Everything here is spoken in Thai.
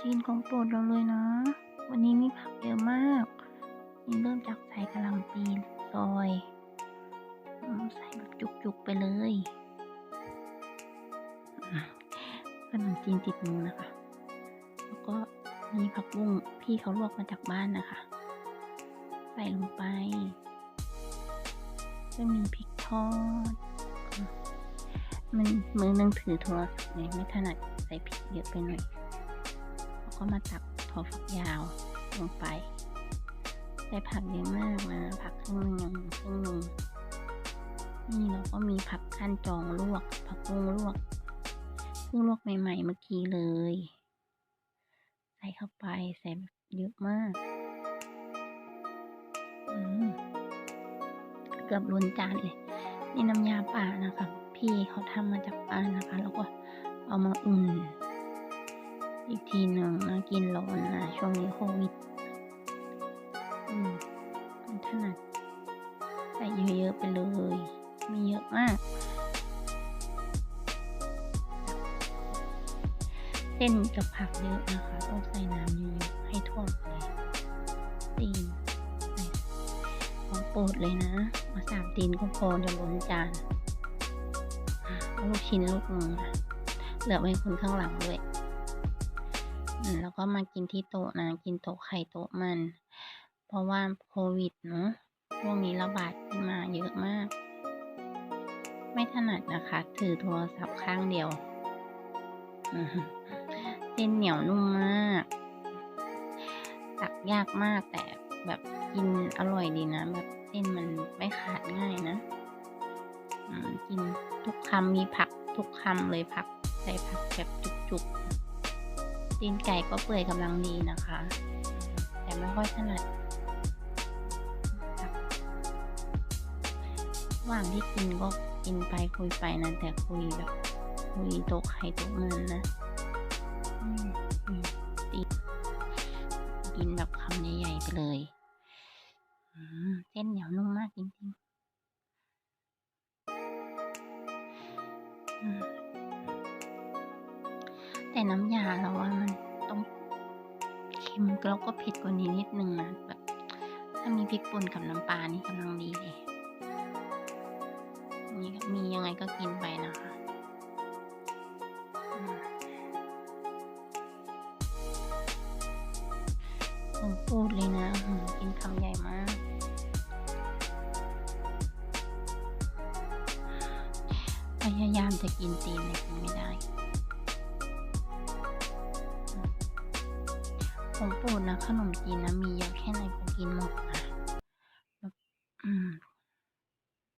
จีนของโปรดเราเลยนะ วันนี้มีผักเยอะมาก นี่เริ่มจากใส่กะหล่ำปีซอยใส่แบบจุกๆไปเลยขนมจีนติดมือนะคะ แล้วก็มีผักบุ้งพี่เขาลวกมาจากบ้านนะคะ ใส่ลงไปก็มีพริกทอด มันมือนึงถือโทรศัพท์ไงไม่ถนัดใส่พริกเยอะไปหน่อย ก็มาตักถั่วฝักยาวลงไปใส่ผักเยอะมากนะผักครึ่งหนึ่งครึ่งหนึ่งนี่เราก็มีผักขั้นจองลวก ผักบุ้งลวกเพิ่งลวกใหม่ๆเมื่อกี้เลย ใส่เข้าไปใส่แบเยอะมากเกือบล้นจานเลยนี่น้ำยาป่านะคะ พี่เขาทำมาจากบ้านะคะ แล้วก็เอามาอุ่น อีกทีหนึ่งนะกินร้อนนะช่วงนี้โควิด อืมันถนัดใส่เยอะๆไปเลยม่เยอะมากเส้นกับผักเยอะนะคะต้องใส่น้ำเยอะๆให้ท่วมเลยตีนใส่ของโปรดเลยนะ มาสามตีนก็พอเดี๋ยวล้นจานลูกชิ้นลูกนึงเหลือไว้คนข้างหลังด้วย แล้วก็มากินที่โต๊ะนะ กินโต๊ะไข่โต๊ะมัน เพราะว่าโควิดเนาะช่วงนี้ระบาดขึ้นมาเยอะมาก ไม่ถนัดนะคะ ถือโทรศัพท์ข้างเดียวเส้นเหนียวนุ่มมาก ตักยากมากแต่แบบกินอร่อยดีนะ แบบเส้นมันไม่ขาดง่ายนะกินทุกคำมีผักทุกคำเลยผักใส่ผักแบบจุกๆ ตีนไก่ก็เปื่อยกำลังดีนะคะ แต่ไม่ค่อยถนัดครับระหว่างที่กินก็กินไปคุยไปนะแต่คุยแบบคุยโต๊ะไข่โต๊ะมันนะตีกินแบบคำใหญ่ๆไปเลยเส้นเหนียวนุ่ม แต่น้ำยาเราว่ามันต้องเค็มแล้วก็เผ็ดกว่านี้นิดนึงนะแบบถ้ามีพริกป่นกับน้ำปลานี่กำลังดีเลยนี่มียังไงก็กินไปนะคะอืมของโปรดเลยนะหือกินคำใหญ่มาก พยายามจะกินตีนแต่กินไม่ได้ ของโปรดนะขนมจีนนะมีเยอะแค่ไหนก็กินหมดนะอืม